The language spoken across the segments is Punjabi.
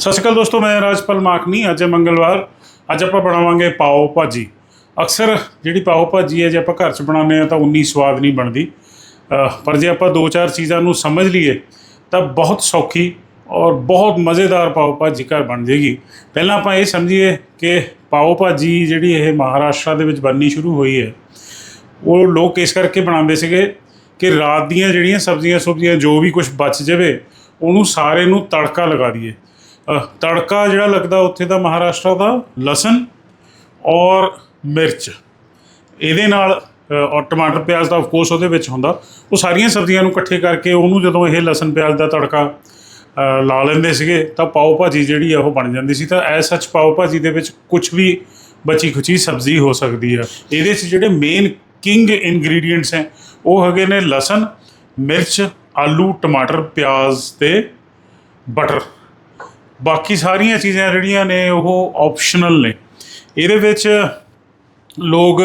ਸਤਿ ਸ਼੍ਰੀ ਅਕਾਲ ਦੋਸਤੋ, ਮੈਂ ਰਾਜਪਾਲ ਮਾਖਨੀ ਅੱਜ ਮੰਗਲਵਾਰ। ਅੱਜ ਆਪਾਂ ਬਣਾਵਾਂਗੇ ਪਾਓ ਭਾਜੀ। ਅਕਸਰ ਜਿਹੜੀ ਪਾਓ ਭਾਜੀ ਹੈ, ਜੇ ਆਪਾਂ ਘਰ 'ਚ ਬਣਾਉਂਦੇ ਆ ਤਾਂ ਉਨੀ ਸਵਾਦ ਨਹੀਂ ਬਣਦੀ। ਪਰ ਜੇ ਆਪਾਂ ਦੋ ਚਾਰ ਚੀਜ਼ਾਂ ਨੂੰ ਸਮਝ ਲਈਏ, ਤਾਂ ਬਹੁਤ ਸੌਖੀ ਔਰ ਬਹੁਤ ਮਜ਼ੇਦਾਰ ਪਾਓ ਭਾਜੀ ਘਰ ਬਣ ਜੇਗੀ। ਪਹਿਲਾਂ ਆਪਾਂ ਇਹ ਸਮਝੀਏ ਕਿ ਪਾਓ ਭਾਜੀ ਜਿਹੜੀ ਇਹ ਮਹਾਰਾਸ਼ਟਰ ਦੇ ਵਿੱਚ ਬਣਨੀ ਸ਼ੁਰੂ ਹੋਈ ਹੈ, ਉਹ ਲੋਕ ਇਸ ਕਰਕੇ ਬਣਾਉਂਦੇ ਸੀਗੇ ਕਿ ਰਾਤ ਦੀਆਂ ਜਿਹੜੀਆਂ ਸਬਜ਼ੀਆਂ ਸੁਬਜ਼ੀਆਂ ਜੋ ਵੀ ਕੁਝ ਬਚ ਜਾਵੇ, ਉਹਨੂੰ ਸਾਰੇ ਨੂੰ ਤੜਕਾ ਲਗਾ ਦਈਏ। ਤੜਕਾ ਜਿਹੜਾ ਲੱਗਦਾ ਉੱਥੇ ਦਾ ਮਹਾਰਾਸ਼ਟਰ ਦਾ, ਲਸਣ ਔਰ ਮਿਰਚ। ਇਹਦੇ ਨਾਲ ਔਰ ਟਮਾਟਰ ਪਿਆਜ਼ ਦਾ ਆਫ ਕੋਰਸ ਉਹਦੇ ਵਿੱਚ ਹੁੰਦਾ। ਉਹ ਸਾਰੀਆਂ ਸਬਜ਼ੀਆਂ ਨੂੰ ਇਕੱਠੇ ਕਰਕੇ ਉਹਨੂੰ ਜਦੋਂ ਇਹ ਲਸਣ ਪਿਆਜ਼ ਦਾ ਤੜਕਾ ਲਾ ਲੈਂਦੇ ਸੀਗੇ, ਤਾਂ ਪਾਓ ਭਾਜੀ ਜਿਹੜੀ ਆ ਉਹ ਬਣ ਜਾਂਦੀ ਸੀ। ਤਾਂ ਐਸ ਸੱਚ ਪਾਓ ਭਾਜੀ ਦੇ ਵਿੱਚ ਕੁਝ ਵੀ ਬਚੀ ਖੁਚੀ ਸਬਜ਼ੀ ਹੋ ਸਕਦੀ ਆ। ਇਹਦੇ 'ਚ ਜਿਹੜੇ ਮੇਨ ਕਿੰਗ ਇਨਗਰੀਡੀਅੰਟਸ ਹੈ, ਉਹ ਹੈਗੇ ਨੇ ਲਸਣ, ਮਿਰਚ, ਆਲੂ, ਟਮਾਟਰ, ਪਿਆਜ਼ ਤੇ ਬਟਰ ਬਾਕੀ ਸਾਰੀਆਂ ਚੀਜ਼ਾਂ ਜਿਹੜੀਆਂ ਨੇ ਉਹ ਆਪਸ਼ਨਲ ਨੇ। ਇਹਦੇ ਵਿੱਚ ਲੋਕ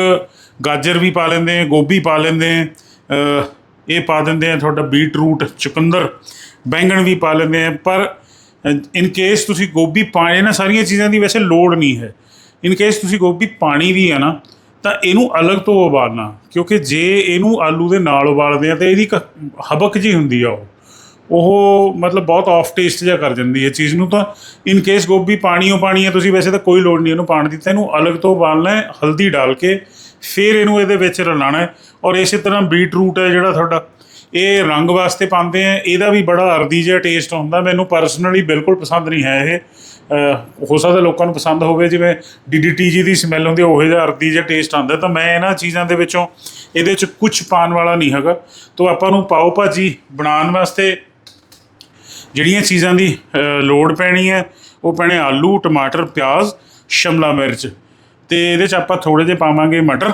ਗਾਜਰ ਵੀ ਪਾ ਲੈਂਦੇ ਆ, ਗੋਭੀ ਪਾ ਲੈਂਦੇ ਆ ਇਹ ਪਾ ਦਿੰਦੇ ਆ ਤੁਹਾਡਾ ਬੀਟਰੂਟ ਚੁਕੰਦਰ, ਬੈਂਗਣ ਵੀ ਪਾ ਲੈਂਦੇ ਆ। ਪਰ ਇਨ ਕੇਸ ਤੁਸੀਂ ਗੋਭੀ ਪਾਏ ਨਾ, ਸਾਰੀਆਂ ਚੀਜ਼ਾਂ ਦੀ ਵੈਸੇ ਲੋੜ ਨਹੀਂ ਹੈ। ਇਨ ਕੇਸ ਤੁਸੀਂ ਗੋਭੀ ਪਾਣੀ ਵੀ ਹੈ ਨਾ, ਤਾਂ ਇਹਨੂੰ ਅਲੱਗ ਤੋਂ ਉਬਾਲਣਾ। ਕਿਉਂਕਿ ਜੇ ਇਹਨੂੰ ਆਲੂ ਦੇ ਨਾਲ ਉਬਾਲਦੇ ਆ, ਤਾਂ ਇਹਦੀ ਇੱਕ ਹਬਕ ਜੀ ਹੁੰਦੀ ਆ ਉਹ। ਉਹ ਮਤਲਬ ਬਹੁਤ ਆਫ ਟੇਸਟ ਜਿਹਾ ਕਰ ਜਾਂਦੀ ਹੈ ਚੀਜ਼ ਨੂੰ ਤਾਂ ਇਨ ਕੇਸ ਗੋਭੀ ਓ ਪਾਣੀ ਹੈ, ਤੁਸੀਂ ਵੈਸੇ ਤਾਂ ਕੋਈ ਲੋੜ ਨਹੀਂ ਇਹਨੂੰ ਪਾਣ ਦੀ, ਤਾਂ ਇਹਨੂੰ ਅਲੱਗ ਤੋਂ ਉਬਾਲਣਾ ਹੈ, ਹਲਦੀ ਡਾਲ ਕੇ ਫਿਰ ਇਹਨੂੰ ਇਹਦੇ ਵਿੱਚ ਰਲਾਣਾ ਹੈ ਔਰ ਇਸੇ ਤਰ੍ਹਾਂ ਬੀਟ ਰੂਟ ਹੈ ਜਿਹੜਾ ਤੁਹਾਡਾ, ਇਹ ਰੰਗ ਵਾਸਤੇ ਪਾਉਂਦੇ ਆ ਇਹਦਾ ਵੀ ਬੜਾ ਅਰਦੀ ਜਿਹਾ ਟੇਸਟ ਹੁੰਦਾ, ਮੈਨੂੰ ਪਰਸਨਲੀ ਬਿਲਕੁਲ ਪਸੰਦ ਨਹੀਂ ਹੈ ਇਹ ਹੋ ਸਕਦਾ ਲੋਕਾਂ ਨੂੰ ਪਸੰਦ ਹੋਵੇ, ਜਿਵੇਂ ਡੀਡੀਟੀ ਜੀ ਦੀ ਸਮੈਲ ਹੁੰਦੀ ਹੈ, ਉਹੋ ਜਿਹਾ ਅਰਦੀ ਜਿਹਾ ਟੇਸਟ ਆਉਂਦਾ, ਤਾਂ ਮੈਂ ਇਹਨਾਂ ਚੀਜ਼ਾਂ ਦੇ ਵਿੱਚੋਂ ਇਹਦੇ 'ਚ ਕੁਝ ਪਾਉਣ ਵਾਲਾ ਨਹੀਂ ਹੈਗਾ, ਤਾਂ ਆਪਾਂ ਨੂੰ ਪਾਓ ਭਾਜੀ ਬਣਾਉਣ ਵਾਸਤੇ ਜਿਹੜੀਆਂ ਚੀਜ਼ਾਂ ਦੀ ਲੋੜ ਪੈਣੀ ਹੈ, ਉਹ ਪੈਣੇ ਆਲੂ, ਟਮਾਟਰ, ਪਿਆਜ਼, ਸ਼ਿਮਲਾ ਮਿਰਚ। ਤੇ ਇਹਦੇ 'ਚ ਆਪਾਂ ਥੋੜੇ ਜਿਹੇ ਪਾਵਾਂਗੇ ਮਟਰ।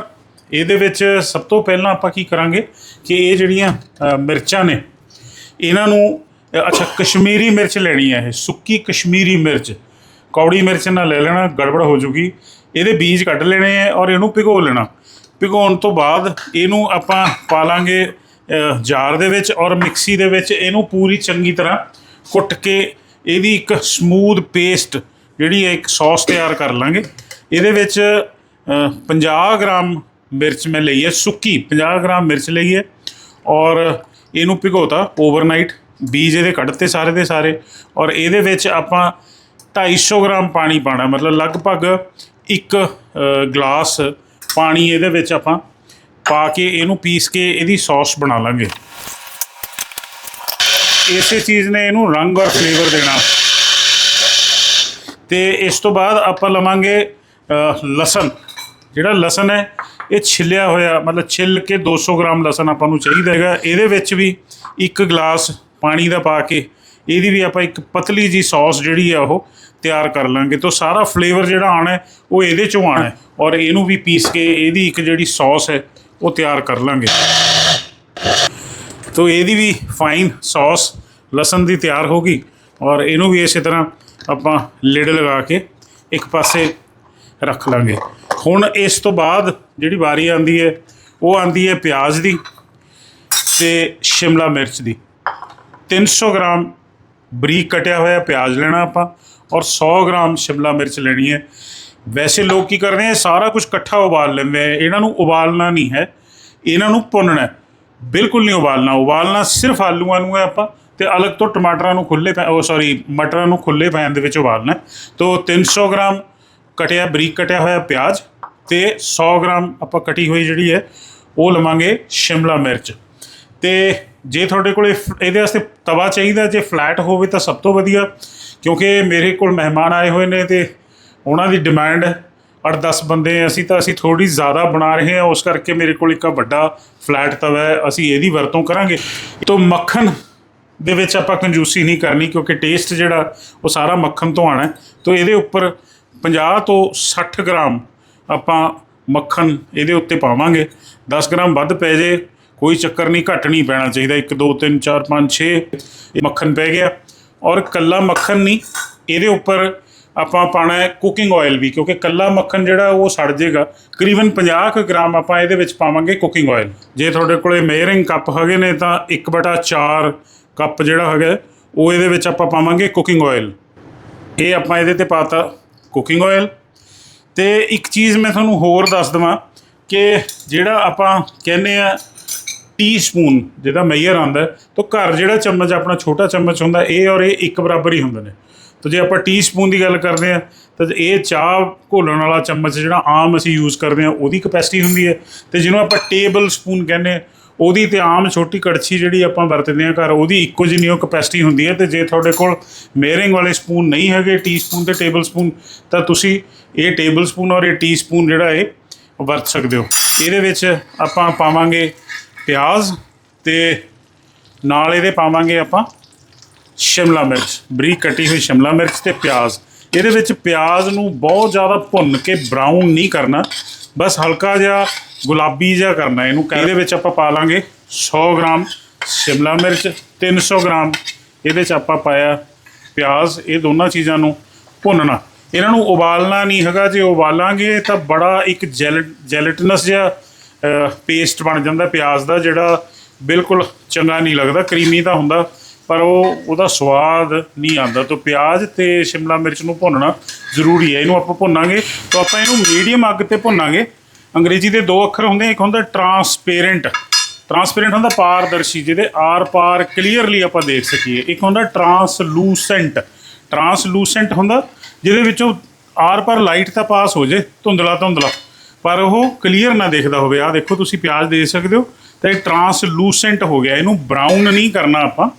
ਇਹਦੇ ਵਿੱਚ ਸਭ ਤੋਂ ਪਹਿਲਾਂ ਆਪਾਂ ਕੀ ਕਰਾਂਗੇ ਕਿ ਇਹ ਜਿਹੜੀਆਂ ਮਿਰਚਾਂ ਨੇ, ਇਹਨਾਂ ਨੂੰ ਅੱਛਾ, ਕਸ਼ਮੀਰੀ ਮਿਰਚ ਲੈਣੀ ਹੈ ਇਹ, ਸੁੱਕੀ ਕਸ਼ਮੀਰੀ ਮਿਰਚ। ਕੌੜੀ ਮਿਰਚ ਨਾਲ ਲੈ ਲੈਣਾ, ਗੜਬੜ ਹੋ ਜੂਗੀ। ਇਹਦੇ ਬੀਜ ਕੱਢ ਲੈਣੇ ਹੈ ਔਰ ਇਹਨੂੰ ਭਿਗੋ ਲੈਣਾ। ਭਿਗਾਉਣ ਤੋਂ ਬਾਅਦ ਇਹਨੂੰ ਆਪਾਂ ਪਾ ਲਾਂਗੇ ਜਾਰ ਦੇ ਵਿੱਚ ਔਰ ਮਿਕਸੀ ਦੇ ਵਿੱਚ ਇਹਨੂੰ ਪੂਰੀ ਚੰਗੀ ਤਰ੍ਹਾਂ ਕੁੱਟ ਕੇ ਇਹਦੀ ਇੱਕ ਸਮੂਥ ਪੇਸਟ ਜਿਹੜੀ ਹੈ ਇੱਕ ਸੌਸ ਤਿਆਰ ਕਰ ਲਾਂਗੇ। ਇਹਦੇ ਵਿੱਚ ਅ, 50 ਗ੍ਰਾਮ ਮਿਰਚ ਮੈਂ ਲਈ ਹੈ ਸੁੱਕੀ 50 ਗ੍ਰਾਮ ਮਿਰਚ ਲਈ ਹੈ ਔਰ ਇਹਨੂੰ ਭਿਗੋਤਾ ਓਵਰਨਾਈਟ ਬੀਜ ਇਹਦੇ ਕੱਢਤੇ ਸਾਰੇ ਦੇ ਸਾਰੇ ਔਰ ਇਹਦੇ ਵਿੱਚ ਆਪਾਂ 250 ਗ੍ਰਾਮ ਪਾਣੀ ਪਾਣਾ ਮਤਲਬ ਲਗਭਗ ਇੱਕ ਗਲਾਸ ਪਾਣੀ ਇਹਦੇ ਵਿੱਚ ਆਪਾਂ ਪਾ ਕੇ ਇਹਨੂੰ ਪੀਸ ਕੇ ਇਹਦੀ ਸੌਸ ਬਣਾ ਲਾਂਗੇ। ਇਸੇ ਚੀਜ਼ ਨੇ ਇਹਨੂੰ ਰੰਗ ਔਰ ਫਲੇਵਰ ਦੇਣਾ। ਤੇ ਇਸ ਤੋਂ ਬਾਅਦ ਆਪਾਂ ਲਵਾਂਗੇ ਲਸਣ। ਜਿਹੜਾ ਲਸਣ ਹੈ, ਇਹ ਛਿੱਲਿਆ ਹੋਇਆ, ਮਤਲਬ ਛਿੱਲ ਕੇ 200 ਗ੍ਰਾਮ ਲਸਣ ਆਪਾਂ ਨੂੰ ਚਾਹੀਦਾ ਹੈਗਾ। ਇਹਦੇ ਵਿੱਚ ਵੀ ਇੱਕ ਗਲਾਸ ਪਾਣੀ ਦਾ ਪਾ ਕੇ, ਇਹਦੀ ਵੀ ਆਪਾਂ ਇੱਕ ਪਤਲੀ ਜੀ ਸੌਸ ਜਿਹੜੀ ਆ ਉਹ ਤਿਆਰ ਕਰ ਲਾਂਗੇ। ਤਾਂ ਸਾਰਾ ਫਲੇਵਰ ਜਿਹੜਾ ਆਣਾ ਉਹ ਇਹਦੇ ਚੋਂ ਆਣਾ ਔਰ ਇਹਨੂੰ ਵੀ ਪੀਸ ਕੇ ਇਹਦੀ ਇੱਕ ਜਿਹੜੀ ਸੌਸ ਹੈ, ਉਹ ਤਿਆਰ ਕਰ ਲਾਂਗੇ। ਤੋ ਇਹਦੀ ਵੀ ਫਾਈਨ ਸੌਸ ਲਸਣ ਦੀ ਤਿਆਰ ਹੋ ਗਈ ਔਰ ਇਹਨੂੰ ਵੀ ਇਸੇ ਤਰ੍ਹਾਂ ਆਪਾਂ ਲਿਡ ਲਗਾ ਕੇ ਇੱਕ ਪਾਸੇ ਰੱਖ ਲਾਂਗੇ। ਹੁਣ ਇਸ ਤੋਂ ਬਾਅਦ ਜਿਹੜੀ ਵਾਰੀ ਆਂਦੀ ਹੈ, ਉਹ ਆਂਦੀ ਹੈ ਪਿਆਜ਼ ਦੀ ਤੇ ਸ਼ਿਮਲਾ ਮਿਰਚ ਦੀ। 300 ਗ੍ਰਾਮ ਬਰੀਕ ਕਟਿਆ ਹੋਇਆ ਪਿਆਜ਼ ਲੈਣਾ ਆਪਾਂ ਔਰ 100 ਗ੍ਰਾਮ ਸ਼ਿਮਲਾ ਮਿਰਚ ਲੈਣੀ ਹੈ। ਵੈਸੇ ਲੋਕ ਕੀ ਕਰਦੇ ਆ ਸਾਰਾ ਕੁਝ ਇਕੱਠਾ ਉਬਾਲ ਲੈਂਦੇ ਆ ਇਹਨਾਂ ਨੂੰ ਉਬਾਲਣਾ ਨਹੀਂ ਹੈ, ਇਹਨਾਂ ਨੂੰ ਭੁੰਨਣਾ ਹੈ। ਬਿਲਕੁਲ ਨਹੀਂ ਉਬਾਲਣਾ ਉਬਾਲਣਾ ਸਿਰਫ ਆਲੂਆਂ ਨੂੰ ਹੈ ਆਪਾਂ, ਤੇ ਅਲੱਗ ਤੋਂ ਟਮਾਟਰਾਂ ਨੂੰ ਖੁੱਲੇ ਪੈ ਉਹ ਸੌਰੀ ਮਟਰਾਂ ਨੂੰ ਖੁੱਲੇ ਪੈਨ ਦੇ ਵਿੱਚ ਉਬਾਲਣਾ ਹੈ। ਤੋ 300 ਗ੍ਰਾਮ ਕਟਿਆ, ਬਰੀਕ ਕਟਿਆ ਹੋਇਆ ਪਿਆਜ਼ ਤੇ 100 ਗ੍ਰਾਮ ਆਪਾਂ ਕਟੀ ਹੋਈ ਜਿਹੜੀ ਹੈ, ਉਹ ਲਵਾਂਗੇ ਸ਼ਿਮਲਾ ਮਿਰਚ ਤੇ ਜੇ ਤੁਹਾਡੇ ਕੋਲ ਇਹਦੇ ਵਾਸਤੇ ਤਵਾ ਚਾਹੀਦਾ, ਜੇ ਫਲੈਟ ਹੋਵੇ ਤਾਂ ਸਭ ਤੋਂ ਵਧੀਆ, ਕਿਉਂਕਿ ਮੇਰੇ ਕੋਲ ਮਹਿਮਾਨ ਆਏ ਹੋਏ ਨੇ ਤੇ ਉਹਨਾਂ ਦੀ ਡਿਮਾਂਡ 8-10 ਬੰਦੇ ਹਾਂ ਅਸੀਂ ਤਾਂ ਅਸੀਂ ਥੋੜੀ ਜ਼ਿਆਦਾ ਬਣਾ ਰਹੇ ਹਾਂ ਉਸ ਕਰਕੇ ਮੇਰੇ ਕੋਲ ਇੱਕ ਵੱਡਾ ਫਲੈਟ ਤਵਾ ਹੈ ਅਸੀਂ ਇਹਦੀ ਵਰਤੋਂ ਕਰਾਂਗੇ। ਤੋਂ ਮੱਖਣ ਦੇ ਵਿੱਚ ਆਪਾਂ ਕੰਜੂਸੀ ਨਹੀਂ ਕਰਨੀ, ਕਿਉਂਕਿ ਟੇਸਟ ਜਿਹੜਾ, ਉਹ ਸਾਰਾ ਮੱਖਣ ਤੋਂ ਆਣਾ ਹੈ। ਤੋਂ ਇਹਦੇ ਉੱਪਰ 50 ਤੋਂ 60 ਗ੍ਰਾਮ ਆਪਾਂ ਮੱਖਣ ਇਹਦੇ ਉੱਤੇ ਪਾਵਾਂਗੇ। 10 ਗ੍ਰਾਮ ਵੱਧ ਪੈ ਜੇ, ਕੋਈ ਚੱਕਰ ਨਹੀਂ, ਘੱਟ ਨਹੀਂ ਪੈਣਾ ਚਾਹੀਦਾ। 1 2 3 4 5 6 ਮੱਖਣ ਪੈ ਗਿਆ। ਔਰ ਕੱਲਾ ਮੱਖਣ ਨਹੀਂ, ਇਹਦੇ ਉੱਪਰ ਆਪਾਂ ਪਾਣਾ ਹੈ ਕੁਕਿੰਗ ਆਇਲ ਵੀ, ਕਿਉਂਕਿ ਕੱਲਾ ਮੱਖਣ ਜਿਹੜਾ ਉਹ ਸੜ ਜਾਏਗਾ ਕਰੀਬਨ 50 ਕੁ ਗ੍ਰਾਮ ਆਪਾਂ ਇਹਦੇ ਵਿੱਚ ਪਾਵਾਂਗੇ ਕੁਕਿੰਗ ਆਇਲ ਜੇ ਤੁਹਾਡੇ ਕੋਲੇ ਮੇਅਰਿੰਗ ਕੱਪ ਹੈਗੇ ਨੇ ਤਾਂ 1/4 ਕੱਪ ਜਿਹੜਾ ਹੈਗਾ, ਉਹ ਇਹਦੇ ਵਿੱਚ ਆਪਾਂ ਪਾਵਾਂਗੇ ਕੁਕਿੰਗ ਆਇਲ ਇਹ ਆਪਾਂ ਇਹਦੇ ਤੇ ਪਾਤਾ ਕੁਕਿੰਗ ਆਇਲ ਤੇ ਇੱਕ ਚੀਜ਼ ਮੈਂ ਤੁਹਾਨੂੰ ਹੋਰ ਦੱਸ ਦਵਾਂ ਕਿ ਜਿਹੜਾ ਆਪਾਂ ਕਹਿੰਦੇ ਆ ਟੀਸਪੂਨ ਜਿਹਦਾ ਮੇਜਰ ਆਉਂਦਾ ਤਾਂ ਘਰ ਜਿਹੜਾ ਚਮਚ, ਆਪਣਾ ਛੋਟਾ ਚਮਚ ਹੁੰਦਾ, ਇਹ ਔਰ ਇਹ ਇੱਕ ਬਰਾਬਰ ਹੀ ਹੁੰਦੇ ਨੇ। ਤਾਂ ਜੇ ਆਪਾਂ ਟੀਸਪੂਨ ਦੀ ਗੱਲ ਕਰਦੇ ਆ ਤਾਂ ਇਹ ਚਾਹ ਘੋਲਣ ਵਾਲਾ ਚਮਚ ਜਿਹੜਾ ਆਮ ਅਸੀਂ ਯੂਜ਼ ਕਰਦੇ ਆ ਉਹਦੀ ਕਪੈਸਿਟੀ ਹੁੰਦੀ ਹੈ। ਤੇ ਜਿਹਨੂੰ ਆਪਾਂ ਟੇਬਲ ਸਪੂਨ ਕਹਿੰਦੇ ਆ ਉਹਦੀ ਤੇ ਆਮ ਛੋਟੀ ਕੜਛੀ ਜਿਹੜੀ ਆਪਾਂ ਵਰਤਦੇ ਆ ਘਰ, ਉਹਦੀ ਇੱਕੋ ਜਿਹੀ ਉਹ ਕਪੈਸਿਟੀ ਹੁੰਦੀ ਹੈ। ਤੇ ਜੇ ਤੁਹਾਡੇ ਕੋਲ ਮੇਅਰਿੰਗ ਵਾਲੇ ਸਪੂਨ ਨਹੀਂ ਹੈਗੇ ਟੀਸਪੂਨ ਤੇ ਟੇਬਲ ਸਪੂਨ ਤਾਂ ਤੁਸੀਂ ਇਹ ਟੇਬਲ ਸਪੂਨ ਔਰ ਇਹ ਟੀਸਪੂਨ ਜਿਹੜਾ ਇਹ ਵਰਤ ਸਕਦੇ ਹੋ। ਇਹਦੇ ਵਿੱਚ ਆਪਾਂ ਪਾਵਾਂਗੇ ਪਿਆਜ਼ ਤੇ ਨਾਲ ਇਹਦੇ ਪਾਵਾਂਗੇ ਆਪਾਂ ਸ਼ਿਮਲਾ ਮਿਰਚ, ਬਰੀਕ ਕੱਟੀ ਹੋਈ ਸ਼ਿਮਲਾ ਮਿਰਚ ਤੇ ਪਿਆਜ਼। ਇਹਦੇ ਵਿੱਚ ਪਿਆਜ਼ ਨੂੰ ਬਹੁਤ ਜ਼ਿਆਦਾ ਭੁੰਨ ਕੇ ਬਰਾਊਨ ਨਹੀਂ ਕਰਨਾ। ਬਸ ਹਲਕਾ ਜਿਹਾ ਗੁਲਾਬੀ ਜਿਹਾ ਕਰਨਾ ਇਹਨੂੰ। ਇਹਦੇ ਵਿੱਚ ਆਪਾਂ ਪਾ ਲਾਂਗੇ 100 ਗ੍ਰਾਮ ਸ਼ਿਮਲਾ ਮਿਰਚ 300 ਗ੍ਰਾਮ। ਇਹਦੇ ਚ ਆਪਾਂ ਪਾਇਆ ਪਿਆਜ਼। ਇਹ ਦੋਨਾਂ ਚੀਜ਼ਾਂ ਨੂੰ ਭੁੰਨਣਾ। ਇਹਨਾਂ ਨੂੰ ਉਬਾਲਣਾ ਨਹੀਂ ਹੈਗਾ। ਜੇ ਉਬਾਲਾਂਗੇ ਤਾਂ ਬੜਾ ਇੱਕ ਜੈਲ, ਜੈਲੇਟਨਸ ਜਿਹਾ ਪੇਸਟ ਬਣ ਜਾਂਦਾ ਪਿਆਜ਼ ਦਾ, ਜਿਹੜਾ ਬਿਲਕੁਲ ਚੰਗਾ ਨਹੀਂ ਲੱਗਦਾ। ਕਰੀਮੀ ਤਾਂ ਹੁੰਦਾ। ਪਰ ਉਹ, ਉਹਦਾ ਸਵਾਦ ਨਹੀਂ ਆਉਂਦਾ। ਤਾਂ ਪਿਆਜ਼ ਤੇ ਸ਼ਿਮਲਾ ਮਿਰਚ ਨੂੰ ਭੁੰਨਣਾ ਜ਼ਰੂਰੀ ਹੈ। ਇਹਨੂੰ ਆਪਾਂ ਭੁੰਨਾਂਗੇ ਤਾਂ ਆਪਾਂ ਇਹਨੂੰ ਮੀਡੀਅਮ ਅੱਗ ਤੇ ਭੁੰਨਾਂਗੇ। ਅੰਗਰੇਜ਼ੀ ਦੇ ਦੋ ਅੱਖਰ ਹੁੰਦੇ ਇੱਕ ਹੁੰਦਾ ਟਰਾਂਸਪੇਰੈਂਟ ਟਰਾਂਸਪੇਰੈਂਟ ਹੁੰਦਾ ਪਾਰਦਰਸ਼ੀ, ਜਿਹਦੇ ਆਰ ਪਾਰ ਕਲੀਅਰਲੀ ਆਪਾਂ ਦੇਖ ਸਕੀਏ। ਇੱਕ ਹੁੰਦਾ ਟਰਾਂਸਲੂਸੈਂਟ ਟਰਾਂਸਲੂਸੈਂਟ ਹੁੰਦਾ ਜਿਹਦੇ ਵਿੱਚੋਂ ਆਰ ਪਾਰ ਲਾਈਟ ਤਾਂ ਪਾਸ ਹੋ ਜੇ, ਧੁੰਦਲਾ ਧੁੰਦਲਾ। ਪਰ ਉਹ ਕਲੀਅਰ ਨਾ ਦੇਖਦਾ ਹੋਵੇ। ਆ ਦੇਖੋ, ਤੁਸੀਂ ਪਿਆਜ਼ ਦੇਖ ਸਕਦੇ ਹੋ। ਤਾਂ ਇਹ ਟਰਾਂਸਲੂਸੈਂਟ ਹੋ ਗਿਆ। ਇਹਨੂੰ ਬਰਾਊਨ ਨਹੀਂ ਕਰਨਾ ਆਪਾਂ।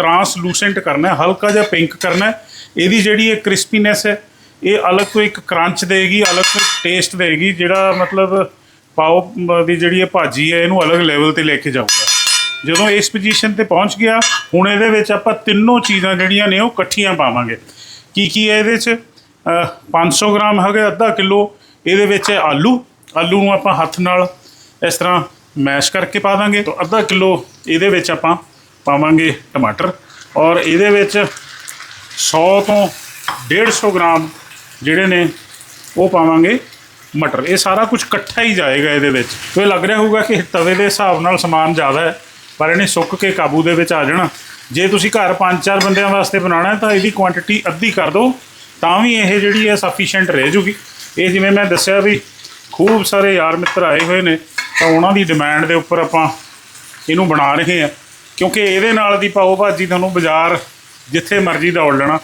ਟਰਾਂਸਲੂਸੈਂਟ ਕਰਨਾ ਹੈ, ਹਲਕਾ ਜਿਹਾ ਪਿੰਕ ਕਰਨਾ ਹੈ। ਇਹਦੀ ਜਿਹੜੀ ਇਹ ਕ੍ਰਿਸਪੀਨੈਸ ਹੈ, ਇਹ ਅਲੱਗ ਤੋਂ ਇੱਕ ਕਰੰਚ ਦੇਗੀ, ਅਲੱਗ ਤੋਂ ਟੇਸਟ ਦੇਗੀ, ਜਿਹੜਾ ਮਤਲਬ ਪਾਓ ਦੀ ਜਿਹੜੀ ਇਹ ਭਾਜੀ ਹੈ, ਇਹਨੂੰ ਅਲੱਗ ਲੈਵਲ ਤੇ ਲੈ ਕੇ ਜਾਊਗਾ। ਜਦੋਂ ਇਸ ਪੋਜੀਸ਼ਨ ਤੇ ਪਹੁੰਚ ਗਿਆ, ਹੁਣ ਇਹਦੇ ਵਿੱਚ ਆਪਾਂ ਤਿੰਨੋਂ ਚੀਜ਼ਾਂ ਜਿਹੜੀਆਂ ਨੇ ਉਹ ਇਕੱਠੀਆਂ ਪਾਵਾਂਗੇ। ਕੀ ਕੀ ਹੈ ਇਹਦੇ 'ਚ ਅਹ 500 ਗ੍ਰਾਮ ਹੈਗੇ ਅੱਧਾ ਕਿਲੋ। ਇਹਦੇ ਵਿੱਚ ਹੈ ਆਲੂ। ਆਲੂ ਨੂੰ ਆਪਾਂ ਹੱਥ ਨਾਲ ਇਸ ਤਰ੍ਹਾਂ ਮੈਸ਼ ਕਰਕੇ ਪਾ ਦਾਂਗੇ। ਤਾਂ ਅੱਧਾ ਕਿਲੋ ਇਹਦੇ ਵਿੱਚ ਆਪਾਂ ਪਾਵਾਂਗੇ ਟਮਾਟਰ ਔਰ ਇਹਦੇ ਵਿੱਚ 100 ਤੋਂ 150 ਗ੍ਰਾਮ ਜਿਹੜੇ ਨੇ ਉਹ ਪਾਵਾਂਗੇ ਮਟਰ। ਇਹ ਸਾਰਾ ਕੁਝ ਇਕੱਠਾ ਹੀ ਜਾਏਗਾ ਇਹਦੇ ਵਿੱਚ। ਤੇ ਲੱਗ ਰਿਹਾ ਹੋਊਗਾ ਕਿ ਤਵੇ ਦੇ ਹਿਸਾਬ ਨਾਲ ਸਮਾਨ ਜ਼ਿਆਦਾ ਹੈ, ਪਰ ਇਹਨੇ ਸੁੱਕ ਕੇ ਕਾਬੂ ਦੇ ਵਿੱਚ ਆ ਜਾਣਾ। ਜੇ ਤੁਸੀਂ ਘਰ 5-4 ਬੰਦਿਆਂ ਵਾਸਤੇ ਬਣਾਉਣਾ ਤਾਂ ਇਹਦੀ ਕੁਆਂਟੀਟੀ ਅੱਧੀ ਕਰ ਦਿਓ, ਤਾਂ ਵੀ ਇਹ ਜਿਹੜੀ ਹੈ ਸਫੀਸ਼ੀਐਂਟ ਰਹਿ ਜੂਗੀ। ਇਹ ਜਿਵੇਂ ਮੈਂ ਦੱਸਿਆ ਵੀ ਖੂਬ ਸਾਰੇ ਯਾਰ ਮਿੱਤਰ ਆਏ ਹੋਏ ਨੇ, ਤਾਂ ਉਹਨਾਂ ਦੀ ਡਿਮਾਂਡ ਦੇ ਉੱਪਰ ਆਪਾਂ ਇਹਨੂੰ ਬਣਾ ਰਹੇ ਆ ਕਿਉਂਕਿ ਇਹਦੇ ਨਾਲ ਦੀ ਪਾਓ ਭਾਜੀ ਤੁਹਾਨੂੰ ਬਾਜ਼ਾਰ ਜਿੱਥੇ ਮਰਜ਼ੀ ਦੌੜ ਲੈਣਾ,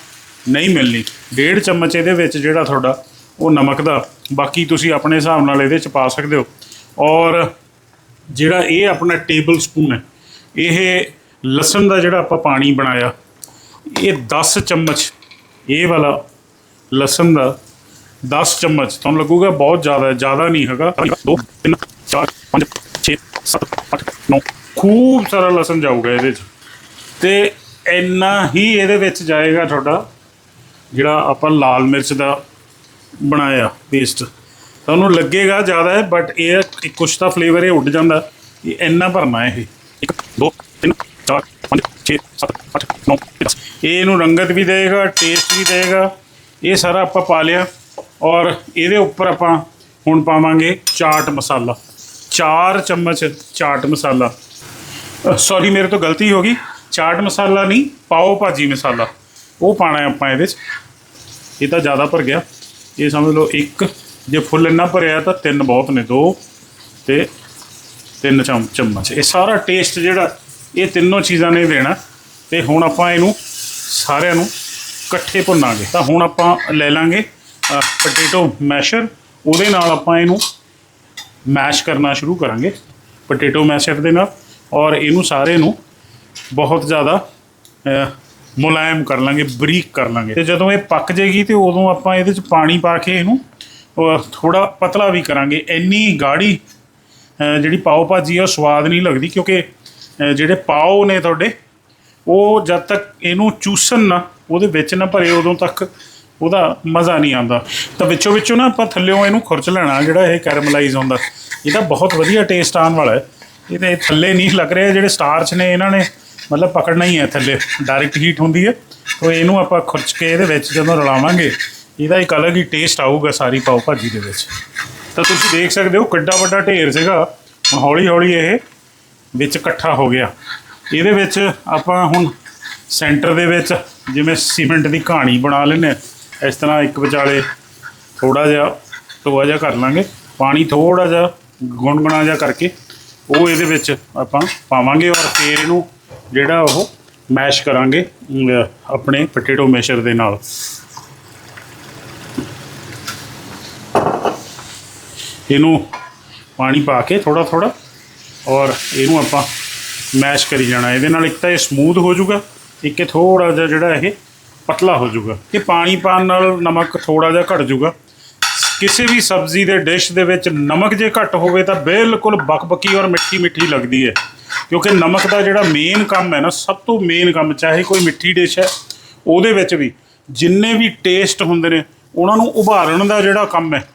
ਨਹੀਂ ਮਿਲਣੀ। ਡੇਢ ਚਮਚ ਇਹਦੇ ਵਿੱਚ ਜਿਹੜਾ ਤੁਹਾਡਾ, ਉਹ ਨਮਕ ਦਾ। ਬਾਕੀ ਤੁਸੀਂ ਆਪਣੇ ਹਿਸਾਬ ਨਾਲ ਇਹਦੇ ਚ ਪਾ ਸਕਦੇ ਹੋ। ਔਰ ਜਿਹੜਾ ਇਹ ਆਪਣਾ ਟੇਬਲ ਸਪੂਨ ਹੈ, ਇਹ ਲਸਣ ਦਾ ਜਿਹੜਾ ਆਪਾਂ ਪਾਣੀ ਬਣਾਇਆ, ਇਹ 10 ਚਮਚ ਇਹ ਵਾਲਾ ਲਸਣ ਦਾ 10 ਚਮਚ, ਤੁਹਾਨੂੰ ਲੱਗੂਗਾ ਬਹੁਤ ਜ਼ਿਆਦਾ ਹੈ, ਜ਼ਿਆਦਾ ਨਹੀਂ ਹੈਗਾ। 2 3 4 5 6 7 8 9 ਖੂਬ ਸਾਰਾ ਲਸਣ ਜਾਊਗਾ ਇਹਦੇ 'ਚ। ਤੇ ਇੰਨਾ ਹੀ ਇਹਦੇ ਵਿੱਚ ਜਾਏਗਾ ਤੁਹਾਡਾ, ਜਿਹੜਾ ਆਪਾਂ ਲਾਲ ਮਿਰਚ ਦਾ ਬਣਾਇਆ ਪੇਸਟ ਤੁਹਾਨੂੰ ਲੱਗੇਗਾ ਜ਼ਿਆਦਾ ਹੈ ਬਟ ਇਹ ਕੁਛ ਤਾਂ ਫਲੇਵਰ ਇਹ ਉੱਡ ਜਾਂਦਾ ਇਹ ਇੰਨਾ ਭਰਨਾ ਇਹ। 1 2 3 4 5 6 7 8 9 10 ਇਹ ਇਹਨੂੰ ਰੰਗਤ ਵੀ ਦੇਗਾ ਟੇਸਟ ਵੀ ਦੇਗਾ ਇਹ ਸਾਰਾ ਆਪਾਂ ਪਾ ਲਿਆ, ਔਰ ਇਹਦੇ ਉੱਪਰ ਆਪਾਂ ਹੁਣ ਪਾਵਾਂਗੇ ਚਾਟ ਮਸਾਲਾ। 4 ਚਮਚ ਚਾਟ ਮਸਾਲਾ। ਸੌਰੀ ਮੇਰੇ ਤੋਂ ਗਲਤੀ ਹੋ ਗਈ। ਚਾਟ ਮਸਾਲਾ ਨਹੀਂ, ਪਾਓ ਭਾਜੀ ਮਸਾਲਾ। ਉਹ ਪਾਣਾ ਹੈ ਆਪਾਂ ਇਹਦੇ 'ਚ। ਇਹ ਤਾਂ ਜ਼ਿਆਦਾ ਭਰ ਗਿਆ। ਇਹ ਸਮਝ ਲਓ ਇੱਕ। ਜੇ ਫੁੱਲ ਇੰਨਾ ਭਰਿਆ ਤਾਂ ਤਿੰਨ ਬਹੁਤ ਨੇ, ਦੋ ਤੇ ਤਿੰਨ ਚਮ, ਚਮਚ। ਇਹ ਸਾਰਾ ਟੇਸਟ ਜਿਹੜਾ, ਇਹ ਤਿੰਨੋਂ ਚੀਜ਼ਾਂ ਨੇ ਦੇਣਾ। ਤੇ ਹੁਣ ਆਪਾਂ ਇਹਨੂੰ ਸਾਰਿਆਂ ਨੂੰ ਇਕੱਠੇ ਭੁੰਨਾਂਗੇ। ਤਾਂ ਹੁਣ ਆਪਾਂ ਲੈ ਲਾਂਗੇ ਪੋਟੇਟੋ ਮੈਸ਼ਰ ਉਹਦੇ ਨਾਲ ਆਪਾਂ ਇਹਨੂੰ ਮੈਸ਼ ਕਰਨਾ ਸ਼ੁਰੂ ਕਰਾਂਗੇ। ਪੋਟੇਟੋ ਮੈਸ਼ਰ ਦੇ ਨਾਲ। ਔਰ ਇਹਨੂੰ ਸਾਰੇ ਨੂੰ ਬਹੁਤ ਜ਼ਿਆਦਾ ਮੁਲਾਇਮ ਕਰ ਲਾਂਗੇ, ਬਰੀਕ ਕਰ ਲਾਂਗੇ। ਤੇ ਜਦੋਂ ਇਹ ਪੱਕ ਜਾਏਗੀ ਤੇ ਉਦੋਂ ਆਪਾਂ ਇਹਦੇ ਚ ਪਾਣੀ ਪਾ ਕੇ ਇਹਨੂੰ ਥੋੜਾ ਪਤਲਾ ਵੀ ਕਰਾਂਗੇ। ਇੰਨੀ ਗਾੜੀ ਜਿਹੜੀ ਪਾਓ ਭਾਜੀ ਆ, ਉਹ ਸਵਾਦ ਨਹੀਂ ਲੱਗਦੀ ਕਿਉਂਕਿ ਜਿਹੜੇ ਪਾਓ ਨੇ ਤੁਹਾਡੇ, ਉਹ ਜਦ ਤੱਕ ਇਹਨੂੰ ਚੂਸਣ ਨਾ, ਉਹਦੇ ਵਿੱਚ ਨਾ ਭਰੇ ਉਦੋਂ ਤੱਕ ਉਹਦਾ ਮਜ਼ਾ ਨਹੀਂ ਆਉਂਦਾ। ਤਾਂ ਵਿੱਚੋਂ ਵਿੱਚੋਂ ਨਾ ਆਪਾਂ ਥੱਲਿਓਂ ਇਹਨੂੰ ਖੁਰਚ ਲੈਣਾ, ਜਿਹੜਾ ਇਹ ਕੈਰਮਲਾਈਜ਼ ਹੁੰਦਾ। ਇਹਦਾ ਬਹੁਤ ਵਧੀਆ ਟੇਸਟ ਆਉਣ ਵਾਲਾ ਹੈ। ਇਹ ਤੇ ਥੱਲੇ ਨਹੀਂ ਲੱਗ ਰਿਹਾ, ਜਿਹੜੇ ਸਟਾਰਚ ਨੇ, ਇਹਨਾਂ ਨੇ ਮਤਲਬ ਪਕੜਨਾ ਹੀ ਹੈ ਥੱਲੇ। ਡਾਇਰੈਕਟ ਹੀਟ ਹੁੰਦੀ ਹੈ। ਤਾਂ ਇਹਨੂੰ ਆਪਾਂ ਖੁਰਚ ਕੇ ਇਹਦੇ ਵਿੱਚ ਜਦੋਂ ਰਲਾਵਾਂਗੇ, ਇਹਦਾ ਇੱਕ ਅਲੱਗ ਹੀ ਟੇਸਟ ਆਊਗਾ ਸਾਰੀ ਪਾਓ ਭਾਜੀ ਦੇ ਵਿੱਚ। ਤਾਂ ਤੁਸੀਂ ਦੇਖ ਸਕਦੇ ਹੋ ਕਿੱਡਾ ਵੱਡਾ ਢੇਰ ਸੀਗਾ। ਹੁਣ ਹੌਲੀ ਹੌਲੀ ਇਹ ਵਿੱਚ ਇਕੱਠਾ ਹੋ ਗਿਆ। ਇਹਦੇ ਵਿੱਚ ਆਪਾਂ ਹੁਣ ਸੈਂਟਰ ਦੇ ਵਿੱਚ ਜਿਵੇਂ ਸੀਮੈਂਟ ਦੀ ਕਹਾਣੀ ਬਣਾ ਲੈਂਦੇ ਹਾਂ। ਇਸ ਤਰ੍ਹਾਂ ਇੱਕ ਵਿਚਾਲੇ ਥੋੜਾ ਜਿਹਾ ਟੋਆ ਜਿਹਾ ਕਰ ਲਾਂਗੇ। ਪਾਣੀ ਥੋੜਾ ਜਿਹਾ ਗੁਣਗੁਣਾ ਜਿਹਾ ਕਰਕੇ ਉਹ ਇਹਦੇ ਵਿੱਚ ਆਪਾਂ ਪਾਵਾਂਗੇ ਔਰ ਫੇਰ ਇਹਨੂੰ ਜਿਹੜਾ ਉਹ ਮੈਸ਼ ਕਰਾਂਗੇ ਆਪਣੇ ਪੋਟੇਟੋ ਮੈਸ਼ਰ ਦੇ ਨਾਲ। ਇਹਨੂੰ ਪਾਣੀ ਪਾ ਕੇ ਥੋੜਾ ਥੋੜਾ ਔਰ ਇਹਨੂੰ ਆਪਾਂ ਮੈਸ਼ ਕਰੀ ਜਾਣਾ। ਇਹਦੇ ਨਾਲ ਇੱਕ ਤਾਂ ਇਹ ਸਮੂਥ ਹੋ ਜਾਊਗਾ, ਇੱਕ ਇਹ ਥੋੜਾ ਜਿਹਾ ਜਿਹੜਾ ਇਹ ਪਤਲਾ ਹੋ ਜਾਊਗਾ। ਕਿ ਪਾਣੀ ਪਾਣ ਨਾਲ ਨਮਕ ਥੋੜਾ ਜਿਹਾ ਘਟ ਜਾਊਗਾ। ਕਿਸੇ ਵੀ ਸਬਜ਼ੀ ਦੇ ਡਿਸ਼ ਦੇ ਵਿੱਚ ਨਮਕ ਜੇ ਘੱਟ ਹੋਵੇ ਤਾਂ ਬਿਲਕੁਲ ਬਕਬਕੀ ਔਰ ਮਿੱਠੀ ਮਿੱਠੀ ਲੱਗਦੀ ਹੈ। ਕਿਉਂਕਿ ਨਮਕ ਦਾ ਜਿਹੜਾ ਮੇਨ ਕੰਮ ਹੈ ਨਾ, ਸਭ ਤੋਂ ਮੇਨ ਕੰਮ, ਚਾਹੇ ਕੋਈ ਮਿੱਠੀ ਡਿਸ਼ ਹੈ, ਉਹਦੇ ਵਿੱਚ ਵੀ ਜਿੰਨੇ ਵੀ ਟੇਸਟ ਹੁੰਦੇ ਨੇ, ਉਹਨਾਂ ਨੂੰ ਉਭਾਰਨ ਦਾ ਜਿਹੜਾ ਕੰਮ ਹੈ,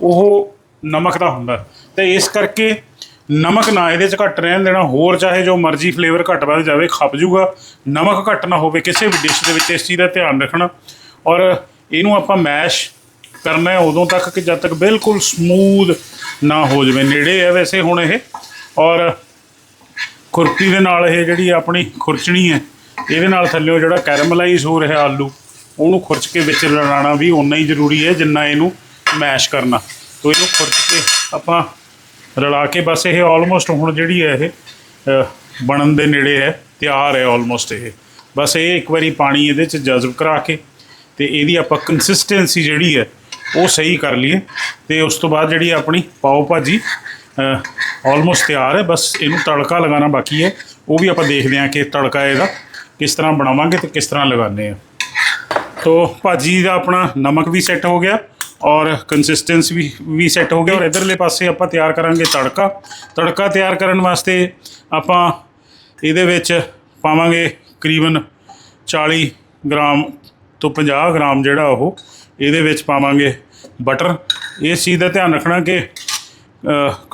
ਉਹ ਨਮਕ ਦਾ ਹੁੰਦਾ। ਹੈ। ਤੇ ਇਸ ਕਰਕੇ ਨਮਕ ਨਾ ਇਹਦੇ ਚ ਘੱਟ ਰਹਿਣ ਦੇਣਾ, ਹੋਰ ਚਾਹੇ ਜੋ ਮਰਜ਼ੀ ਫਲੇਵਰ ਘੱਟ ਵੱਧ ਜਾਵੇ, ਖਪ ਜੂਗਾ। ਨਮਕ ਘੱਟ ਨਾ ਹੋਵੇ, ਕਿਸੇ ਵੀ ਡਿਸ਼ ਦੇ ਵਿੱਚ ਇਸ ਚੀਜ਼ ਦਾ ਧਿਆਨ ਰੱਖਣਾ। ਔਰ ਇਹਨੂੰ ਆਪਾਂ ਮੈਸ਼ ਕਰਨਾ ਹੈ ਉਦੋਂ ਤੱਕ ਕਿ ਜਦ ਤੱਕ ਬਿਲਕੁਲ ਸਮੂਥ ਨਾ ਹੋ ਜਾਵੇ, ਨੇੜੇ ਹੈ ਵੈਸੇ ਹੁਣ ਇਹ। ਔਰ ਖੁਰਪੀ ਦੇ ਨਾਲ ਇਹ ਜਿਹੜੀ ਆਪਣੀ ਖੁਰਚਣੀ ਹੈ, ਇਹਦੇ ਨਾਲ ਥੱਲੇੋਂ ਜਿਹੜਾ ਕੈਰਮਲਾਈਜ਼ ਹੋ ਰਿਹਾ ਆਲੂ, ਉਹਨੂੰ ਖੁਰਚ ਕੇ ਵਿੱਚ ਰਲਾਣਾ ਵੀ ਉਨਾ ਹੀ ਜ਼ਰੂਰੀ ਹੈ ਜਿੰਨਾ ਇਹਨੂੰ ਮੈਸ਼ ਕਰਨਾ। ਤੋ ਇਹਨੂੰ ਖੁਰਚ ਕੇ ਆਪਾਂ ਰਲਾ ਕੇ ਬਸ ਇਹ ਆਲਮੋਸਟ ਹੁਣ ਜਿਹੜੀ ਹੈ ਇਹ ਬਣਨ ਦੇ ਨੇੜੇ ਹੈ, ਤਿਆਰ ਹੈ ਆਲਮੋਸਟ ਇਹ। ਬਸ ਇਹ ਇੱਕ ਵਾਰੀ ਪਾਣੀ ਇਹਦੇ ਚ ਜਜ਼ਬ ਕਰਾ ਕੇ ਤੇ ਇਹਦੀ ਆਪਾਂ ਕੰਸਿਸਟੈਂਸੀ ਜਿਹੜੀ ਹੈ ਉਹ ਸਹੀ ਕਰ ਲਈਏ ਤੇ ਉਸ ਤੋਂ ਬਾਅਦ ਜਿਹੜੀ ਆਪਣੀ ਪਾਓ ਭਾਜੀ ਆਲਮੋਸਟ ਤਿਆਰ ਹੈ, ਬਸ ਇਹਨੂੰ ਤੜਕਾ ਲਗਾਉਣਾ ਬਾਕੀ ਹੈ। ਉਹ ਵੀ ਆਪਾਂ ਦੇਖਦੇ ਹਾਂ ਕਿ ਤੜਕਾ ਇਹਦਾ ਕਿਸ ਤਰ੍ਹਾਂ ਬਣਾਵਾਂਗੇ ਤੇ ਕਿਸ ਤਰ੍ਹਾਂ ਲਗਾਉਂਦੇ ਆ ਤੋ ਭਾਜੀ ਦਾ ਆਪਣਾ ਨਮਕ ਵੀ ਸੈੱਟ ਹੋ ਗਿਆ ਔਰ ਕੰਸਿਸਟੈਂਸ ਵੀ ਵੀ ਸੈੱਟ ਹੋ ਗਿਆ ਔਰ ਇਧਰਲੇ ਪਾਸੇ ਆਪਾਂ ਤਿਆਰ ਕਰਾਂਗੇ ਤੜਕਾ। ਤੜਕਾ ਤਿਆਰ ਕਰਨ ਵਾਸਤੇ ਆਪਾਂ ਇਹਦੇ ਵਿੱਚ ਪਾਵਾਂਗੇ ਕਰੀਬਨ 40 ਗ੍ਰਾਮ ਤੋਂ 50 ਗ੍ਰਾਮ ਜਿਹੜਾ ਉਹ ਇਹਦੇ ਵਿੱਚ ਪਾਵਾਂਗੇ ਬਟਰ। ਇਸ ਚੀਜ਼ ਦਾ ਧਿਆਨ ਰੱਖਣਾ ਕਿ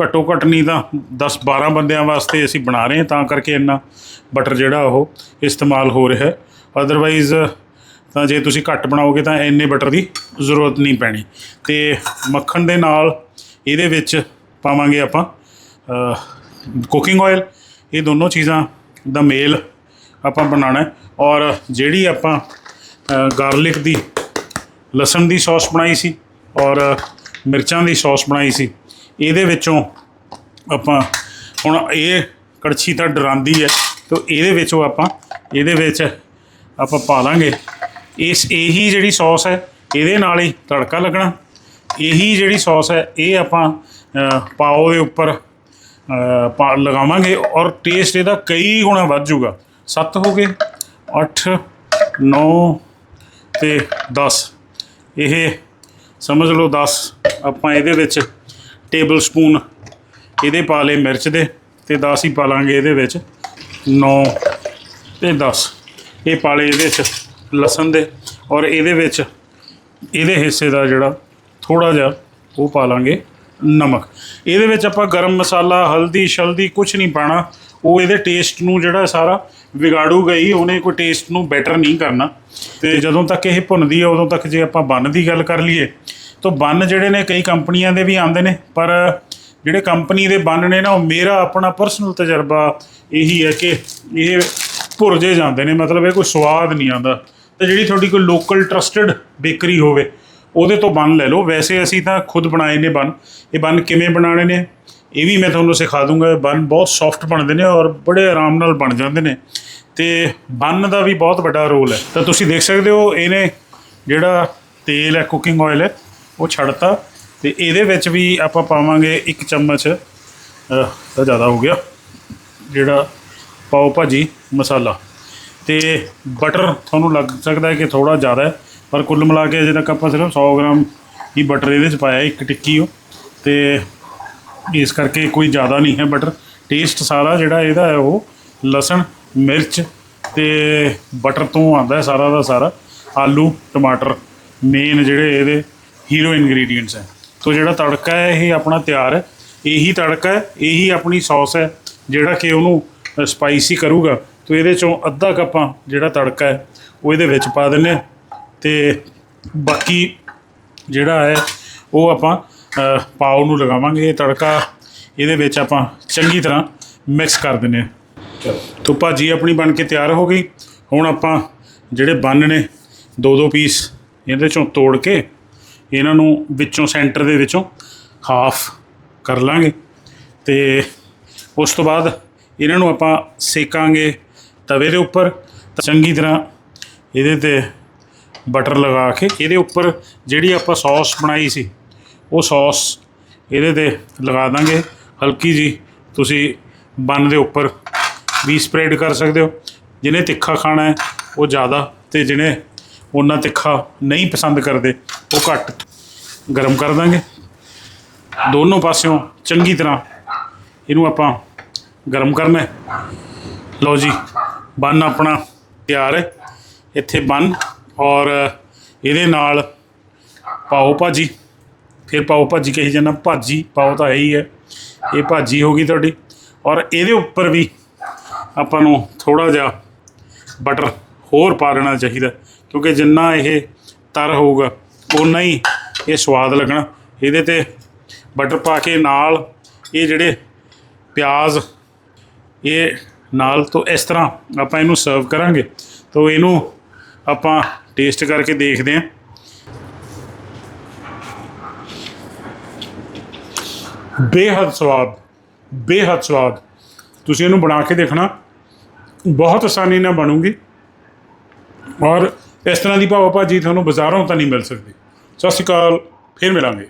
ਘੱਟੋ ਘੱਟ ਨਹੀਂ ਤਾਂ 10 12 ਬੰਦਿਆਂ ਵਾਸਤੇ ਅਸੀਂ ਬਣਾ ਰਹੇ ਹਾਂ, ਤਾਂ ਕਰਕੇ ਇੰਨਾ ਬਟਰ ਜਿਹੜਾ ਉਹ ਇਸਤੇਮਾਲ ਹੋ ਰਿਹਾ ਹੈ। ਅਦਰਵਾਈਜ਼ ਤਾਂ ਜੇ ਤੁਸੀਂ ਘੱਟ ਬਣਾਓਗੇ ਤਾਂ ਇੰਨੇ ਬਟਰ ਦੀ ਜ਼ਰੂਰਤ ਨਹੀਂ ਪੈਣੀ। ਤੇ ਮੱਖਣ ਦੇ ਨਾਲ ਇਹਦੇ ਵਿੱਚ ਪਾਵਾਂਗੇ ਆਪਾਂ ਕੁਕਿੰਗ ਆਇਲ ਇਹ ਦੋਨੋਂ ਚੀਜ਼ਾਂ ਦਾ ਮੇਲ ਆਪਾਂ ਬਣਾਉਣਾ ਹੈ। ਔਰ ਜਿਹੜੀ ਆਪਾਂ ਗਾਰਲਿਕ ਦੀ ਲਸਣ ਦੀ ਸੌਸ ਬਣਾਈ ਸੀ ਔਰ ਮਿਰਚਾਂ ਦੀ ਸੌਸ ਬਣਾਈ ਸੀ। ਇਹਦੇ ਵਿੱਚੋਂ ਆਪਾਂ ਹੁਣ ਇਹ ਕੜਛੀ ਤਾਂ ਡਰਾਂਦੀ ਹੈ, ਤੇ ਇਹਦੇ ਵਿੱਚੋਂ ਆਪਾਂ, ਇਹਦੇ ਵਿੱਚ ਆਪਾਂ ਪਾ ਲਾਂਗੇ। ਇਸ, ਇਹੀ ਜਿਹੜੀ ਸੌਸ ਹੈ, ਇਹਦੇ ਨਾਲ ਹੀ ਤੜਕਾ ਲੱਗਣਾ। ਇਹੀ ਜਿਹੜੀ ਸੌਸ ਹੈ, ਇਹ ਆਪਾਂ ਪਾਓ ਦੇ ਉੱਪਰ ਪਾ ਲਗਾਵਾਂਗੇ ਔਰ ਟੇਸਟ ਇਹਦਾ ਕਈ ਗੁਣਾ ਵੱਧ ਜਾਊਗਾ। 7 ਹੋ ਗਏ 8 9 ਤੇ 10 ਇਹ ਸਮਝ ਲਓ 10 ਆਪਾਂ ਇਹਦੇ ਵਿੱਚ ਟੇਬਲ ਸਪੂਨ ਇਹਦੇ ਪਾ ਲਏ ਮਿਰਚ ਦੇ ਤੇ 10 ਹੀ ਪਾ ਲਾਂਗੇ ਇਹਦੇ ਵਿੱਚ 9 ਤੇ 10 ਇਹ ਪਾ ਲਏ ਇਹਦੇ ਵਿੱਚ ਲਸਣ ਦੇ ਔਰ ਇਹਦੇ ਵਿੱਚ ਇਹਦੇ ਹਿੱਸੇ ਦਾ ਜਿਹੜਾ ਥੋੜਾ ਜਿਹਾ ਉਹ ਪਾ ਲਾਂਗੇ ਨਮਕ। ਇਹਦੇ ਵਿੱਚ ਆਪਾਂ ਗਰਮ ਮਸਾਲਾ, ਹਲਦੀ ਸ਼ਲਦੀ ਕੁਝ ਨਹੀਂ ਪਾਣਾ। ਉਹ ਇਹਦੇ ਟੇਸਟ ਨੂੰ ਜਿਹੜਾ ਸਾਰਾ ਵਿਗਾੜੂਗਾ ਹੀ ਉਹਨੇ ਕੋਈ ਟੇਸਟ ਨੂੰ ਬੈਟਰ ਨਹੀਂ ਕਰਨਾ। ਤੇ ਜਦੋਂ ਤੱਕ ਇਹ ਭੁੰਨਦੀ ਹੈ ਉਦੋਂ ਤੱਕ ਜੇ ਆਪਾਂ ਬੰਨ ਦੀ ਗੱਲ ਕਰ ਲਈਏ ਤਾਂ ਬੰਨ ਜਿਹੜੇ ਨੇ ਕਈ ਕੰਪਨੀਆਂ ਦੇ ਵੀ ਆਉਂਦੇ ਨੇ ਪਰ ਜਿਹੜੇ ਕੰਪਨੀ ਦੇ ਬੰਨ ਨੇ ਨਾ ਉਹ ਮੇਰਾ ਆਪਣਾ ਪਰਸਨਲ ਤਜਰਬਾ ਇਹੀ ਹੈ ਕਿ ਇਹ ਭੁਰਜੇ ਜਾਂਦੇ ਨੇ ਮਤਲਬ ਇਹ ਕੋਈ ਸਵਾਦ ਨਹੀਂ ਆਉਂਦਾ। ਤੇ ਜਿਹੜੀ ਤੁਹਾਡੀ ਕੋਈ ਲੋਕਲ ਟਰਸਟਡ ਬੇਕਰੀ ਹੋਵੇ ਉਹਦੇ ਤੋਂ ਬੰਨ ਲੈ ਲਓ। ਵੈਸੇ ਅਸੀਂ ਤਾਂ ਖੁਦ ਬਣਾਏ ਨੇ ਬੰਨ। ਇਹ ਬੰਨ ਕਿਵੇਂ ਬਣਾਉਣੇ ਨੇ? ਇਹ ਵੀ ਮੈਂ ਤੁਹਾਨੂੰ ਸਿਖਾ ਦੂੰਗਾ ਬੰਨ ਬਹੁਤ ਸੌਫਟ ਬਣਦੇ ਨੇ ਔਰ ਬੜੇ ਆਰਾਮ ਨਾਲ ਬਣ ਜਾਂਦੇ ਨੇ। ਤੇ ਬੰਨ ਦਾ ਵੀ ਬਹੁਤ ਵੱਡਾ ਰੋਲ ਹੈ। ਤਾਂ ਤੁਸੀਂ ਦੇਖ ਸਕਦੇ ਹੋ, ਇਹਨੇ ਜਿਹੜਾ ਤੇਲ ਹੈ ਕੁਕਿੰਗ ਆਇਲ ਹੈ, ਉਹ ਛੱਡਤਾ। ਤੇ ਇਹਦੇ ਵਿੱਚ ਵੀ ਆਪਾਂ ਪਾਵਾਂਗੇ ਇੱਕ ਚਮਚ ਤਾਂ ਜ਼ਿਆਦਾ ਹੋ ਗਿਆ, ਜਿਹੜਾ ਪਾਓ ਭਾਜੀ ਮਸਾਲਾ। ਤੇ ਬਟਰ ਤੁਹਾਨੂੰ ਲੱਗ ਸਕਦਾ ਹੈ ਕਿ ਥੋੜਾ ਜ਼ਿਆਦਾ ਹੈ, ਪਰ ਕੁੱਲ ਮਿਲਾ ਕੇ ਅਜੇ ਤੱਕ ਆਪਾਂ ਸਿਰਫ 100 ਗ੍ਰਾਮ ਹੀ ਬਟਰ ਇਹਦੇ ਚ ਪਾਇਆ, ਇੱਕ ਟਿੱਕੀ ਉਹ ਤੇ ਇਸ ਕਰਕੇ ਕੋਈ ਜ਼ਿਆਦਾ ਨਹੀਂ ਹੈ ਬਟਰ ਟੇਸਟ ਸਾਰਾ ਜਿਹੜਾ ਇਹਦਾ ਹੈ ਉਹ ਲਸਣ, ਮਿਰਚ ਤੇ ਬਟਰ ਤੋਂ ਆਉਂਦਾ ਹੈ ਸਾਰਾ ਦਾ ਸਾਰਾ। ਆਲੂ, ਟਮਾਟਰ ਮੇਨ ਜਿਹੜੇ ਇਹਦੇ ਹੀਰੋ ਇਨਗਰੀਡੀਅੰਟਸ ਹੈ। ਤੋ ਜਿਹੜਾ ਤੜਕਾ ਹੈ, ਇਹ ਆਪਣਾ ਤਿਆਰ ਹੈ। ਇਹੀ ਤੜਕਾ ਹੈ, ਇਹੀ ਆਪਣੀ ਸੌਸ ਹੈ, ਜਿਹੜਾ ਕਿ ਉਹਨੂੰ ਸਪਾਈਸੀ ਕਰੂਗਾ। ਤੋ ਇਹਦੇ ਚੋਂ ਅੱਧਾ ਕੱਪਾਂ ਜਿਹੜਾ ਤੜਕਾ ਹੈ, ਉਹ ਇਹਦੇ ਵਿੱਚ ਪਾ ਦਿੰਨੇ ਹਾਂ। ਤੇ ਬਾਕੀ ਜਿਹੜਾ ਹੈ, ਉਹ ਆਪਾਂ ਪਾਓ ਨੂੰ ਲਗਾਵਾਂਗੇ ਇਹ ਤੜਕਾ। ਇਹਦੇ ਵਿੱਚ ਆਪਾਂ ਚੰਗੀ ਤਰ੍ਹਾਂ ਮਿਕਸ ਕਰ ਦਿੰਨੇ ਹਾਂ। ਚਲੋ। ਤੋ ਭਾਜੀ ਆਪਣੀ ਬਣ ਕੇ ਤਿਆਰ ਹੋ ਗਈ। ਹੁਣ ਆਪਾਂ ਜਿਹੜੇ ਬੰਨ ਨੇ ਦੋ ਦੋ ਪੀਸ ਇਹਦੇ ਚੋਂ ਤੋੜ ਕੇ ਇਹਨਾਂ ਨੂੰ ਵਿੱਚੋਂ ਸੈਂਟਰ ਦੇ ਵਿੱਚੋਂ ਹਾਫ ਕਰ ਲਾਂਗੇ। ਤੇ ਉਸ ਤੋਂ ਬਾਅਦ ਇਹਨਾਂ ਨੂੰ ਆਪਾਂ ਸੇਕਾਂਗੇ ਤਵੇ ਦੇ ਉੱਪਰ। ਚੰਗੀ ਤਰ੍ਹਾਂ ਇਹਦੇ ਤੇ ਬਟਰ ਲਗਾ ਕੇ ਇਹਦੇ ਉੱਪਰ ਜਿਹੜੀ ਆਪਾਂ ਸੌਸ ਬਣਾਈ ਸੀ ਉਹ ਸੌਸ ਇਹਦੇ ਤੇ ਲਗਾ ਦਾਂਗੇ। ਹਲਕੀ ਜੀ ਤੁਸੀਂ ਬੰਨ ਦੇ ਉੱਪਰ ਵੀ ਸਪਰੈਡ ਕਰ ਸਕਦੇ ਹੋ। ਜਿਹਨੇ ਤਿੱਖਾ ਖਾਣਾ ਹੈ, ਉਹ ਜ਼ਿਆਦਾ ਤੇ ਜਿਹਨੇ ਉਹਨਾਂ ਤਿੱਖਾ ਨਹੀਂ ਪਸੰਦ ਕਰਦੇ, ਉਹ ਘੱਟ ਗਰਮ ਕਰ ਦਾਂਗੇ। ਦੋਨੋਂ ਪਾਸਿਓਂ ਚੰਗੀ ਤਰ੍ਹਾਂ ਇਹਨੂੰ ਆਪਾਂ ਗਰਮ ਕਰਨਾ ਹੈ। ਲਓ ਜੀ, ਬੰਨ ਆਪਣਾ ਤਿਆਰ ਹੈ। ਇੱਥੇ ਬੰਨ ਔਰ ਇਹਦੇ ਨਾਲ ਪਾਓ ਭਾਜੀ। ਫਿਰ ਪਾਓ ਭਾਜੀ ਕਹੀ ਜਾਂਦਾ ਭਾਜੀ, ਪਾਓ ਤਾਂ ਹੈ ਹੀ। ਹੈ ਇਹ ਭਾਜੀ ਹੋ ਗਈ ਤੁਹਾਡੀ। ਔਰ ਇਹਦੇ ਉੱਪਰ ਵੀ ਆਪਾਂ ਨੂੰ ਥੋੜਾ ਜਿਹਾ ਬਟਰ ਹੋਰ ਪਾ ਦੇਣਾ ਚਾਹੀਦਾ, ਕਿਉਂਕਿ ਜਿੰਨਾ ਇਹ ਤਰ ਹੋਊਗਾ ਉਨਾ ਹੀ ਇਹ ਸਵਾਦ ਲੱਗਣਾ। ਇਹਦੇ ਤੇ ਬਟਰ ਪਾ ਕੇ ਨਾਲ ਇਹ ਜਿਹੜੇ ਪਿਆਜ਼, ਇਹ ਨਾਲ ਤੋਂ ਇਸ ਤਰ੍ਹਾਂ ਆਪਾਂ ਇਹਨੂੰ ਸਰਵ ਕਰਾਂਗੇ। ਤਾਂ ਇਹਨੂੰ ਆਪਾਂ ਟੇਸਟ ਕਰਕੇ ਦੇਖਦੇ ਹਾਂ। ਬੇਹੱਦ ਸਵਾਦ ਬੇਹੱਦ ਸਵਾਦ। ਤੁਸੀਂ ਇਹਨੂੰ ਬਣਾ ਕੇ ਦੇਖਣਾ। ਬਹੁਤ ਆਸਾਨੀ ਨਾਲ ਬਣੂਗੀ। ਔਰ ਇਸ ਤਰ੍ਹਾਂ ਦੀ ਪਾਓ ਭਾਜੀ ਤੁਹਾਨੂੰ ਬਾਜ਼ਾਰੋਂ ਤਾਂ ਨਹੀਂ ਮਿਲ ਸਕਦੀ। ਸਤਿ ਸ਼੍ਰੀ ਅਕਾਲ, ਫਿਰ ਮਿਲਾਂਗੇ।